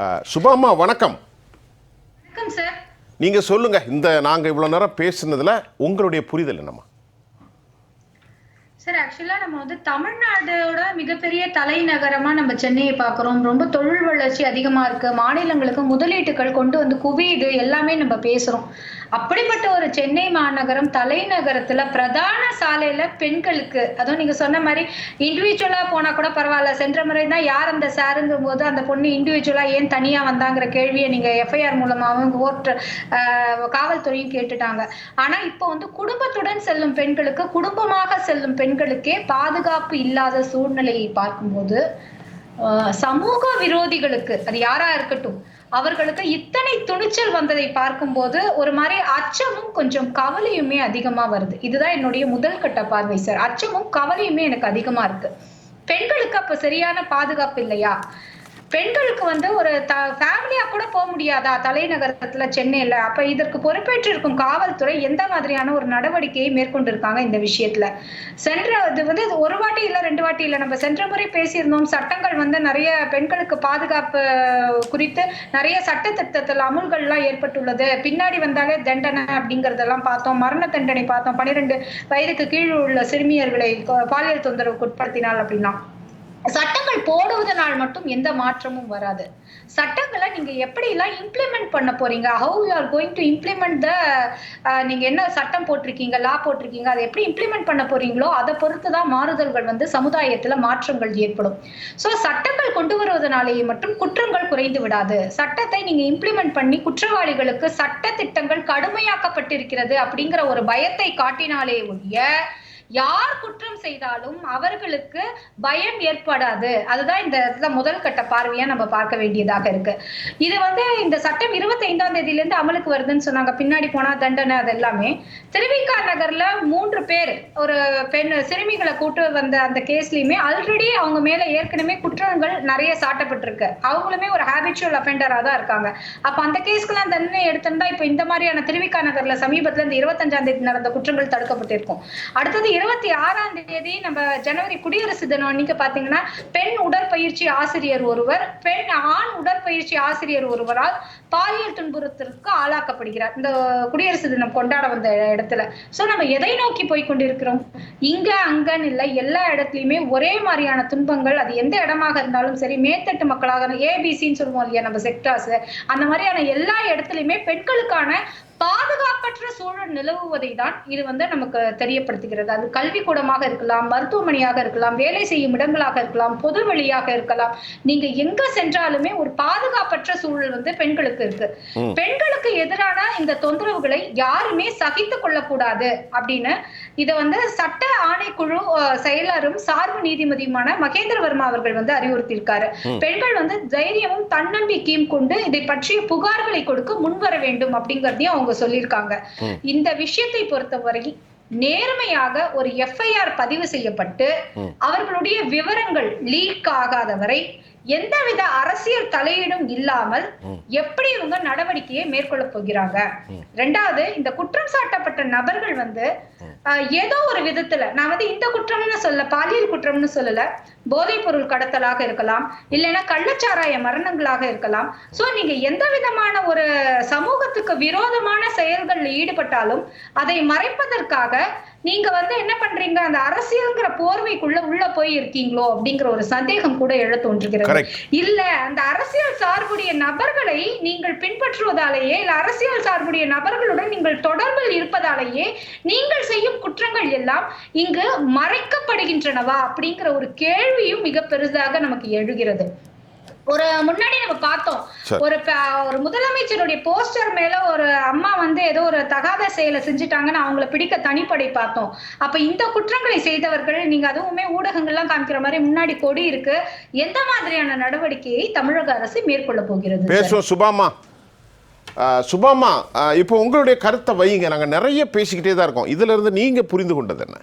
சுபாமா வணக்கம். வணக்கம் சார் நீங்க சொல்லுங்க இந்த நாங்க இவ்வளவு நேரம் பேசுனதுல உங்களுடைய புரிதல் என்னம்மா? சார் ஆக்சுவலா நம்ம வந்து தமிழ்நாடோட மிகப்பெரிய தலைநகரமா நம்ம சென்னையை பார்க்கிறோம். ரொம்ப தொழில் வளர்ச்சி அதிகமா இருக்கு. மாநிலங்களுக்கு முதலீட்டுகள் கொண்டு வந்து குவியுது. எல்லாமே நம்ம பேசுறோம். அப்படிப்பட்ட ஒரு சென்னை மாநகரம் தலைநகரத்துல பிரதான சாலையில பெண்களுக்கு அதுவும் நீங்க சொன்ன மாதிரி இண்டிவிஜுவலா போனா கூட பரவாயில்ல. சென்ற முறை தான் யார் அந்த சாருங்கும் போது அந்த பொண்ணு இண்டிவிஜுவலா ஏன் தனியா வந்தாங்கிற கேள்வியை நீங்க எஃப்ஐஆர் மூலமாகவும் கோர்ட் காவல்துறையும் கேட்டுட்டாங்க. ஆனா இப்போ வந்து குடும்பத்துடன் செல்லும் பெண்களுக்கு குடும்பமாக செல்லும் பெண்களுக்கே பாதுகாப்பு இல்லாத சூழ்நிலையை பார்க்கும்போது சமூக விரோதிகளுக்கு அது யாரா இருக்கட்டும் அவர்களுக்கு இத்தனை துணிச்சல் வந்ததை பார்க்கும்போது ஒரு மாதிரி அச்சமும் கொஞ்சம் கவலையுமே அதிகமா வருது. இதுதான் என்னுடைய முதல் கட்ட பார்வை சார் அச்சமும் கவலையுமே எனக்கு அதிகமா இருக்கு. பெண்களுக்கு அப்ப சரியான பாதுகாப்பு இல்லையா? பெண்களுக்கு வந்து ஒரு த ஃபேமிலியா கூட போக முடியாதா? தலைநகரத்துல சென்னையில. அப்ப இதற்கு பொறுப்பேற்று இருக்கும் காவல்துறை எந்த மாதிரியான ஒரு நடவடிக்கையை மேற்கொண்டிருக்காங்க இந்த விஷயத்துல? சென்ற இது வந்து ஒரு வாட்டி இல்ல ரெண்டு வாட்டி இல்ல. நம்ம சென்ற முறை பேசியிருந்தோம். சட்டங்கள் வந்து நிறைய பெண்களுக்கு பாதுகாப்பு குறித்து நிறைய சட்ட திட்டத்தில் அமுல்கள்லாம் ஏற்பட்டுள்ளது. பின்னாடி வந்தாலே தண்டனை அப்படிங்கறதெல்லாம் பார்த்தோம். மரண தண்டனை பார்த்தோம். பன்னிரெண்டு வயதுக்கு கீழ் உள்ள சிறுமியர்களை பாலியல் தொந்தரவுக்கு உட்படுத்தினால் அப்படின்னா. சட்டங்கள் போடுவதனால் மட்டும் எந்த மாற்றமும் வராது. சட்டங்களை நீங்க எப்படி எல்லாம் இம்ப்ளிமெண்ட் பண்ண போறீங்க? How you are going to implement the நீங்க என்ன சட்டம் போட்டிருக்கீங்க? லா போட்டிருக்கீங்க? அதை எப்படி இம்ப்ளிமெண்ட் பண்ண போறீங்களோ அதை பொறுத்து தான் மாறுதல்கள் வந்து சமுதாயத்துல மாற்றங்கள் ஏற்படும். ஸோ சட்டங்கள் கொண்டு வருவதனாலேயே மட்டும் குற்றங்கள் குறைந்து விடாது. சட்டத்தை நீங்க இம்ப்ளிமெண்ட் பண்ணி குற்றவாளிகளுக்கு சட்ட திட்டங்கள் கடுமையாக்கப்பட்டிருக்கிறது அப்படிங்கிற ஒரு பயத்தை காட்டினாலே ஒழிய யார் குற்றம் செய்தாலும் அவர்களுக்கு பயம் ஏற்படாது. அதுதான் இந்த இடத்துல முதல் கட்ட பார்வையா நம்ம பார்க்க வேண்டியதாக இருக்கு. இது வந்து இந்த சட்டம் இருபத்தி ஐந்தாம் தேதியில இருந்து அமலுக்கு வருதுன்னு சொன்னாங்க. பின்னாடி போனா தண்டனை அது எல்லாமே. திருவிக்கா நகர்ல மூன்று பேர் ஒரு பெண் சிறுமிகளை கூட்டு வந்த அந்த கேஸ்லயுமே ஆல்ரெடி அவங்க மேல ஏற்கனவே குற்றங்கள் நிறைய சாட்டப்பட்டிருக்கு. அவங்களுமே ஒரு ஹேபிச்சுவல் அஃபெண்டரா தான் இருக்காங்க. அப்ப அந்த கேஸ்க்கெல்லாம் தண்டனை எடுத்திருந்தா இப்ப இந்த மாதிரியான திருவிக்கா நகர்ல சமீபத்துல இந்த இருபத்தஞ்சாம் தேதி நடந்த குற்றங்கள் தடுக்கப்பட்டிருக்கும். அடுத்தது இருபத்தி ஆறாம் தேதி நம்ம ஜனவரி குடியரசு தினம் அன்னைக்கு பாத்தீங்கன்னா பெண் உடற்பயிற்சி ஆசிரியர் ஒருவர் பெண் ஆண் உடற்பயிற்சி ஆசிரியர் ஒருவரால் பாலியல் துன்புறுத்தலுக்கு ஆளாக்கப்படுகிறார். இந்த குடியரசு தினம் கொண்டாட வந்த இடத்துல. சோ நம்ம எதை நோக்கி போய் கொண்டிருக்கிறோம்? இங்க அங்கன்னு இல்லை எல்லா இடத்துலயுமே ஒரே மாதிரியான துன்பங்கள் அது எந்த இடமாக இருந்தாலும் சரி மேத்தட்டு மக்களாக ஏபிசின்னு சொல்லுவோம் இல்லையா நம்ம செக்டார்ஸ் அந்த மாதிரியான எல்லா இடத்துலயுமே பெண்களுக்கான பாதுகாப்பற்ற சூழல் நிலவுவதை தான் இது வந்து நமக்கு தெரியப்படுத்துகிறது அது கல்விக்கூடமாக இருக்கலாம் மருத்துவமனையாக இருக்கலாம் வேலை செய்யும் இடங்களாக இருக்கலாம் பொது வெளியாக இருக்கலாம் நீங்க எங்க சென்றாலுமே ஒரு பாதுகாப்பற்ற சூழல் வந்து பெண்களுக்கு இருக்கு. பெண்களுக்கு எதிரான இந்த தொந்தரவுகளை யாருமே சகித்துக் கொள்ளக்கூடாது அப்படின்னு இத வந்து சட்ட ஆணைக்குழு அஹ், செயலரும் சார்பு நீதிபதியுமான மகேந்திரவர்மா அவர்கள் வந்து அறிவுறுத்தியிருக்காரு. பெண்கள் வந்து தைரியமும் தன்னம்பிக்கையும் கொண்டு இதை பற்றிய புகார்களை கொடுக்க முன்வர வேண்டும் அப்படிங்கறதையும் அவங்க சொல்லியிருக்காங்க ம். இந்த விஷயத்தை பொறுத்தவரை நேர்மையாக ஒரு எஃப்ஐஆர் பதிவு செய்யப்பட்டு. அவர்களுடைய விவரங்கள் லீக் ஆகாத வரை எந்தவித அரசியல் தலையீடும் இல்லாமல். எப்படி இவங்க நடவடிக்கையை மேற்கொள்ள போகிறாங்க. ரெண்டாவது இந்த குற்றம் சாட்டப்பட்ட நபர்கள் வந்து ஏதோ ஒரு விதத்துல நான் வந்து இந்த குற்றம்னு சொல்ல பாலியல் குற்றம்னு சொல்லல போதைப் பொருள் கடத்தலாக இருக்கலாம் இல்லைன்னா கள்ளச்சாராய மரணங்களாக இருக்கலாம் சோ நீங்க எந்த விதமான ஒரு சமூகத்துக்கு விரோதமான செயல்கள்ல ஈடுபட்டாலும் அதை மறைப்பதற்காக நீங்க வந்து என்ன பண்றீங்க? அந்த அரசியல்ங்கிற போர்வைக்குள்ள உள்ள போய் இருக்கீங்களோ அப்படிங்கிற ஒரு சந்தேகம் கூட எழ தோன்றுகிறது. இல்ல அந்த அரசியல் சார்புடைய நபர்களை நீங்கள் பின்பற்றுவதாலேயே இல்ல அரசியல் சார்புடைய நபர்களுடன் நீங்கள் தொடர்பில் இருப்பதாலேயே நீங்கள் செய்யும் குற்றங்கள் எல்லாம் இங்கு மறைக்கப்படுகின்றனவா? அப்படிங்கிற ஒரு கேள்வியும் மிக பெரிதாக நமக்கு எழுகிறது. ஒரு முன்னாடி நம்ம பார்த்தோம். ஒரு ஒரு முதலமைச்சருடைய போஸ்டர் மேல ஒரு அம்மா வந்து ஏதோ ஒரு தகாத செயலை செஞ்சுட்டாங்கன்னு அவங்கள பிடிக்க தனிப்படை பார்த்தோம். அப்ப இந்த குற்றங்களை செய்தவர்கள் நீங்க அதுவுமே ஊடகங்கள்லாம் காமிக்கிற மாதிரி முன்னாடி கொடி இருக்கு. எந்த மாதிரியான நடவடிக்கையை தமிழக அரசு மேற்கொள்ள போகிறது? பேசுவோம் சுபாமா. சுபாமா இப்போ உங்களுடைய கருத்தை வைங்க நாங்க நிறைய பேசிக்கிட்டே தான் இருக்கோம். இதுல இருந்து நீங்க புரிந்து கொண்டது என்ன?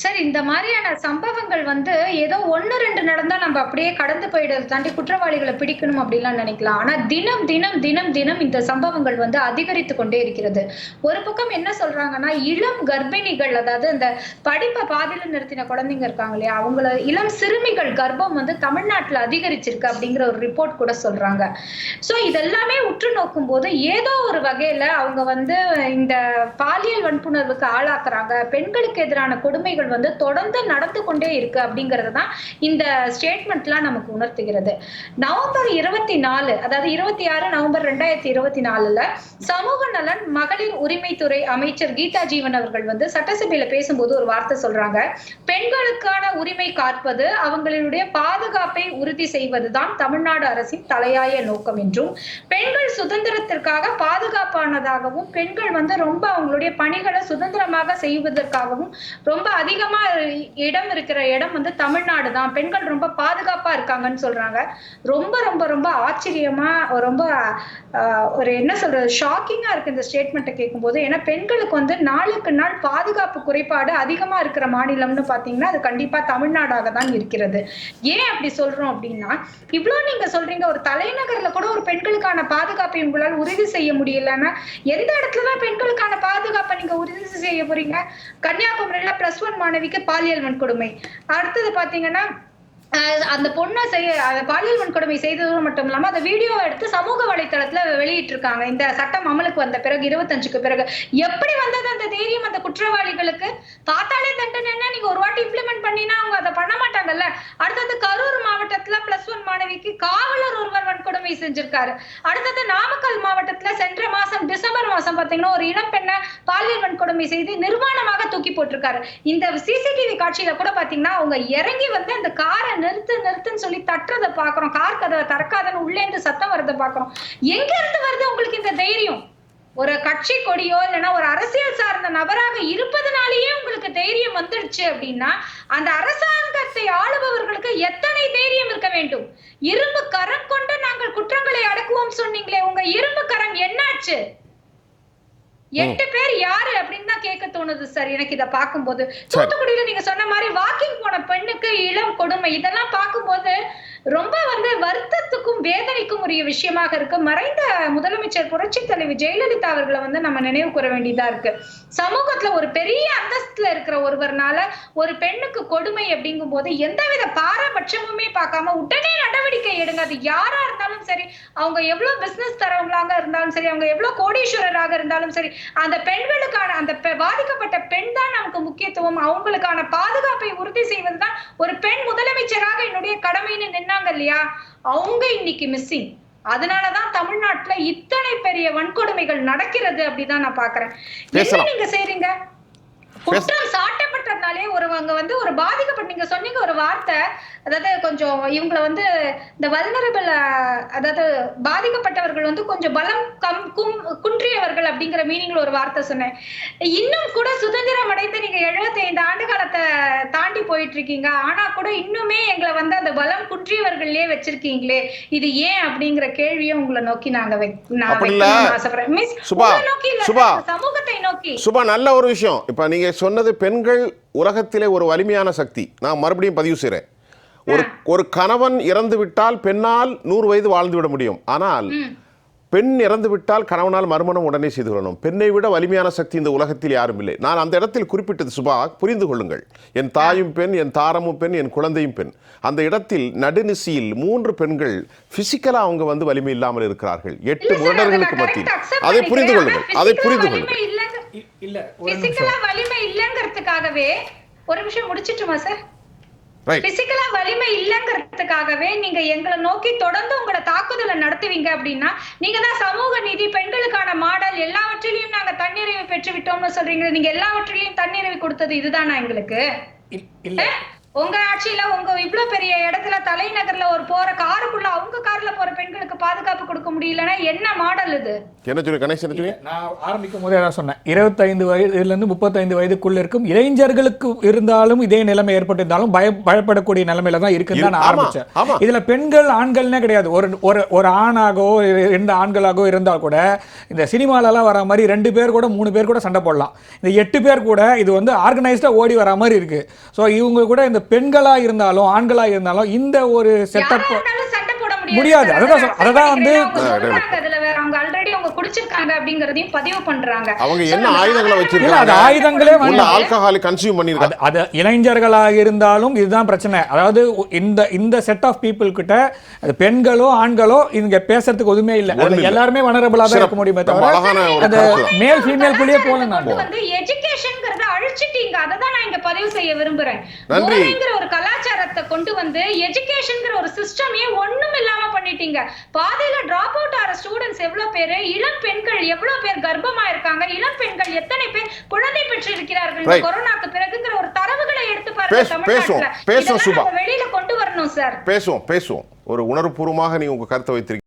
சார் இந்த மாதிரியான சம்பவங்கள் வந்து ஏதோ ஒன்று ரெண்டு நடந்தா நம்ம அப்படியே கடந்து போயிடுறத தாண்டி குற்றவாளிகளை பிடிக்கணும் அப்படிலாம் நினைக்கலாம். ஆனா தினம் தினம் தினம் தினம் இந்த சம்பவங்கள் வந்து அதிகரித்து கொண்டே இருக்கிறது. ஒரு பக்கம் என்ன சொல்றாங்கன்னா இளம் கர்ப்பிணிகள் அதாவது இந்த படிப்பை பாதியில நிறுத்தின குழந்தைங்க இருக்காங்க இல்லையா அவங்கள இளம் சிறுமிகள் கர்ப்பம் வந்து தமிழ்நாட்டுல அதிகரிச்சிருக்கு அப்படிங்கிற ஒரு ரிப்போர்ட் கூட சொல்றாங்க. சோ இதெல்லாமே உற்று நோக்கும் போது ஏதோ ஒரு வகையில அவங்க வந்து இந்த பாலியல் வன்புணர்வுக்கு ஆளாக்குறாங்க பெண்களுக்கு எதிரான கொடுமைகள் வந்து தொடர்ந்து நடந்து கொண்டே இருக்கு அப்படிங்கிறது தான் இந்த ஸ்டேட்மெண்ட்லாம் நமக்கு உணர்த்துகிறது. நவம்பர் இருபத்தி நாலு அதாவது இருபத்தி ஆறு நவம்பர் ரெண்டாயிரத்தி இருபத்தி நாலுல சமூக நலன் மகளிர் உரிமைத்துறை அமைச்சர் கீதா ஜீவன் அவர்கள் வந்து சட்டசபையில பேசும்போது ஒரு வார்த்தை சொல்றாங்க. பெண்களுக்கான உரிமை காப்பது அவங்களுடைய பாதுகாப்பை உறுதி செய்வதுதான் தமிழ்நாடு அரசின் தலையாய நோக்கம் என்றும் பெண்கள் சுதந்திரத்திற்காக பாதுகாப்பானதாகவும் பெண்கள் வந்து ரொம்ப அவங்களுடைய பணிகளை சுதந்திரமாக செய்வதற்காகவும் ரொம்ப அதிக அதிகமா இடம் இருக்கிற இடம் வந்து தமிழ்நாடு தான் பெண்கள் ரொம்ப பாதுகாப்பா இருக்காங்கன்னு சொல்றாங்க. ரொம்ப ரொம்ப ரொம்ப ஆச்சரியமா ரொம்ப ஒரு என்ன சொல்றது ஷாக்கிங்கா இருக்கு இந்த ஸ்டேட்மெண்ட்டை கேட்கும்போது. ஏன்னா பெண்களுக்கு வந்து நாளுக்கு நாள் பாதுகாப்பு குறைபாடு அதிகமா இருக்கிற மாநிலம்னு பாத்தீங்கன்னா அது கண்டிப்பா தமிழ்நாடாக தான் இருக்கிறது. ஏன் அப்படி சொல்றோம் அப்படின்னா இவ்வளவு நீங்க சொல்றீங்க ஒரு தலைநகர்ல கூட ஒரு பெண்களுக்கான பாதுகாப்பை உங்களால் உறுதி செய்ய முடியலன்னா எந்த இடத்துலதான் பெண்களுக்கான பாதுகாப்பை நீங்க உறுதி செய்ய போறீங்க? கன்னியாகுமரியில பிளஸ் ஒன் மாணவிக்கு பாலியல் வன்கொடுமை அடுத்தது பாத்தீங்கன்னா அந்த பொண்ணை செய்ய அந்த பாலியல் வன்கொடுமை செய்தது மட்டும் இல்லாம அந்த வீடியோ எடுத்து சமூக வலைத்தளத்துல வெளியிட்டு இருக்காங்க இந்த சட்டம் அமலுக்கு வந்த பிறகு இருபத்தஞ்சுக்கு பிறகு. எப்படி வந்தது அந்த தைரியம் அந்த குற்றவாளிகளுக்கு? பார்த்தாலே தண்டனைன்னா நீங்க ஒரு வாட்டி இம்ப்ளிமெண்ட் பண்ணினா அவங்க அதை பண்ண மாட்டாங்கல்ல? அடுத்தது கரூர் மாவட்டத்துல பிளஸ் ஒன் மாணவிக்கு காவலர் ஒருவர் வன்கொடுமை செஞ்சிருக்காரு. அடுத்தது நாமக்கல் மாவட்டத்துல சென்ற மாசம் டிசம்பர் மாசம் பாத்தீங்கன்னா ஒரு இளம் பெண்ணை பாலியல் வன்கொடுமை செய்து நிர்வாணமாக தூக்கி போட்டிருக்காரு. இந்த சிசிடிவி காட்சியில கூட பாத்தீங்கன்னா அவங்க இறங்கி வந்து அந்த காரை நிறுத்து நிறுத்துன்னு சொல்லி தட்டுறதை பாக்குறோம் கார் கதவை திறக்காதன்னு உள்ளே இருந்து சத்தம் வரதை பாக்குறோம் எங்க இருந்து வருது உங்களுக்கு இந்த தைரியம்? ஒரு கட்சி கொடியோ இல்லைன்னா ஒரு அரசியல் சார்ந்த நபராக இருப்பதனாலேயே உங்களுக்கு தைரியம் வந்துடுச்சு அப்படின்னா அந்த அரசாங்கத்தை ஆளுபவர்களுக்கு எத்தனை தைரியம் இருக்க வேண்டும்? இரும்பு கரம் கொண்டு நாங்கள் குற்றங்களை அடக்குவோம் சொன்னீங்களே உங்க இரும்பு கரம் என்னாச்சு? எட்டு பேர் யாரு அப்படின்னு தான் கேட்க தோணுது சார் எனக்கு இத பார்க்கும்போது. தூத்துக்குடியில நீங்க சொன்ன மாதிரி வாக்கிங் போன பெண்ணுக்கு இளம் கொடுமை. இதெல்லாம் பார்க்கும்போது ரொம்ப வேதனைக்கும் உரிய விஷயமாக இருக்கு. மறைந்த முதலமைச்சர் புரட்சி தலைவி ஜெயலலிதா அவர்களை வந்து நம்ம நினைவு கூற வேண்டியதா இருக்கு. சமூகத்துல ஒரு பெரிய அந்தஸ்துல இருக்கிற ஒருவர்னால ஒரு பெண்ணுக்கு கொடுமை அப்படிங்கும் போது எந்தவித பாரபட்சமுமே பார்க்காம உடனே நடவடிக்கை எடுங்க. அது யாரா இருந்தாலும் சரி அவங்க எவ்வளவு பிசினஸ் தரவங்களாக இருந்தாலும் சரி அவங்க எவ்வளவு கோடீஸ்வரராக இருந்தாலும் சரி அந்த பெண்களுக்கான அந்த பெ- பாதிக்கப்பட்ட பெண் தான் நமக்கு முக்கியத்துவம். அவங்களுக்கான பாதுகாப்பை உறுதி செய்வதுதான் ஒரு பெண் முதலமைச்சராக என்னுடைய கடமைன்னு நின்னாங்க இல்லையா? அவங்க இன்னைக்கு மிஸ்ஸிங் அதனாலதான் தமிழ்நாட்டுல இத்தனை பெரிய வன்கொடுமைகள் நடக்கிறது அப்படிதான் நான் பாக்குறேன். என்ன. நீங்க செய்றீங்க? குற்றம் ஒருவங்க வந்து ஒரு பாதிக்கப்பட்ட நீங்க சொன்னீங்க ஒரு வார்த்தை அதாவது கொஞ்சம் இவங்கள வந்து இந்த வல்னரபிள் அதாவது பாதிக்கப்பட்டவர்கள் வந்து கொஞ்சம் பலம் கம் கும் குன்றியவர்கள் அப்படிங்கிற மீனிங்ல ஒரு வார்த்தை சொன்னேன். இன்னும் கூட சுதந்திரம் அடைந்து நீங்க 75 ஆண்டு காலத்தை தாண்டி போயிட்டு இருக்கீங்க ஆனா கூட இன்னுமே எங்களை வந்து அந்த பலம் குன்றியவர்களே வச்சிருக்கீங்களே. இது ஏன் அப்படிங்கிற கேள்வியும் உங்களை நோக்கி நாங்க ஆசைப்படுறேன். நோக்கி. சமூகத்தை நோக்கி. சுபா நல்ல ஒரு விஷயம். இப்போ நீங்க சொன்னது பெண்கள் உலகத்திலே ஒரு வலிமையான சக்தி. நான் மறுபடியும் பதிவு செய்கிறேன் ஒரு ஒரு கணவன் இறந்து விட்டால் பெண்ணால் நூறு வயது வாழ்ந்து விட முடியும். ஆனால் பெண் இறந்து விட்டால் கணவனால் மறுமணம் உடனே செய்து கொள்ளணும். பெண்ணை விட வலிமையான சக்தி இந்த உலகத்தில் யாரும் இல்லை. நான் அந்த இடத்தில் குறிப்பிட்டது சுபா புரிந்து கொள்ளுங்கள். என் தாயும் பெண் என் தாரமும் பெண் என் குழந்தையும் பெண். அந்த இடத்தில் நடுநிசியில் மூன்று பெண்கள் பிசிக்கலா அவங்க வந்து வலிமை இல்லாமல் இருக்கிறார்கள். எட்டு முரடர்களுக்கு மத்தியில். அதை புரிந்து. கொள்ளுங்கள். அதை புரிந்து வலிமை கொள்ளுங்கள். இல்ல ஒரு நிமிஷம் பிசிக்கலா வலிமை இல்லங்கிறதுக்காகவே ஒரு நிமிஷம் முடிச்சிட்டுமா சார் ரைட் பிசிக்கலா வலிமை இல்லங்கிறதுக்காகவே நீங்க எங்களை நோக்கி தொடர்ந்து உங்களை தாக்குதலை நடத்துவீங்க அப்படின்னா நீங்க தான் சமூக நீதி பெண்களுக்கான மாடல் எல்லாவற்றிலையும் நாங்க தன்னிறைவு பெற்று விட்டோம்னு சொல்றீங்க நீங்க எல்லாவற்றிலையும் தன்னிறைவு கொடுத்தது இதுதானா எங்களுக்கு? உங்க ஆட்சியில உங்க இவ்ளோ பெரிய இடத்துல தலைநகர்ல ஒரு போற காருக்குள்ள அவங்க கார்ல போற பெண்களுக்கு பாதுகாப்பு கொடுக்க முடியலன்னா என்ன மாடல் இது? என்ன சொல்லி கணேஷ் நான் ஆரம்பிக்கும் போதே அதான் சொன்னேன். இருபத்தைந்து வயதுலேருந்து முப்பத்தைந்து வயதுக்குள்ள இருக்கும் இளைஞர்களுக்கு இருந்தாலும் இதே நிலைமை ஏற்பட்டிருந்தாலும் பய பயப்படக்கூடிய நிலைமையில தான் இருக்குன்னு தான் நான் ஆரம்பிச்சேன். இதுல பெண்கள் ஆண்கள்னே கிடையாது. ஒரு ஒரு ஒரு ஆணாகவோ ரெண்டு ஆண்களாகவோ இருந்தால் கூட இந்த சினிமாலலாம் வர மாதிரி ரெண்டு பேர் கூட மூணு பேர் கூட சண்டை போடலாம். இந்த எட்டு பேர் கூட இது வந்து ஆர்கனைஸ்டாக ஓடி வர மாதிரி இருக்கு. ஸோ இவங்க கூட இந்த பெண்களா இருந்தாலும் ஆண்களா இருந்தாலும் இந்த ஒரு செட்டப் இருந்தாலும் சண்டை போட முடியாது. சார். அதுதான் அதை வந்து- அவங்க சொல்றாங்க அதுல வேற அவங்க ஆல்ரெடி அவங்க குடிச்சிருக்காங்க அப்படிங்கறதையும் பதிவு பண்றாங்க அவங்க என்ன ஆயுதங்களை இல்ல, அது வச்சிருக்காங்க ஆயுதங்களே வேண்டாம். ஆல்கஹாலை கன்சியூம் பண்ணிருக்காங்க அது அது இளைஞர்களாக இருந்தாலும் இதுதான் பிரச்சனை அதாவது இந்த இந்த செட் ஆஃப் பீப்புள் கிட்ட அது பெண்களோ ஆண்களோ இங்க பேசுறதுக்கு எதுவுமே இல்லை. எல்லாருமே வனரபிளா தான் இருக்க. முடியுமே தவிர தான். மேல் ஃபீமேல் குள்ளேயே கொண்டு வந்து எஜுகேஷன்ங்கறத அழிச்சிட்டீங்க அதை தான் நான் இங்க பதிவு செய்ய விரும்புறேன். போதைங்கிற ஒரு கலாச்சாரத்தை கொண்டு வந்து எஜுகேஷன்ங்கிற ஒரு சிஸ்டமே ஒண்ணும் இல்லாம பண்ணிட்டீங்க. பாதையில டிராப் அவுட் ஆற ஸ்டூடெண்ட்ஸ் எவ்வளவு பேரு? இளம் பெண்கள் எவ்வளவு பேர் கர்ப்பமா இருக்காங்க? இளம் பெண்கள் எத்தனை பேர் குழந்தை பெற்றிருக்கிறார்கள்? இந்த Right. கொரோனாக்கு பிறகுங்கிற ஒரு தரவுகளை எடுத்து பாருங்க தமிழ்நாட்டுல. வெளியில கொண்டு வரணும் சார் பேசுவோம் பேசுவோம். ஒரு உணர்வுபூர்வமாக நீங்க உங்க கருத்தை வைத்திருக்கீங்க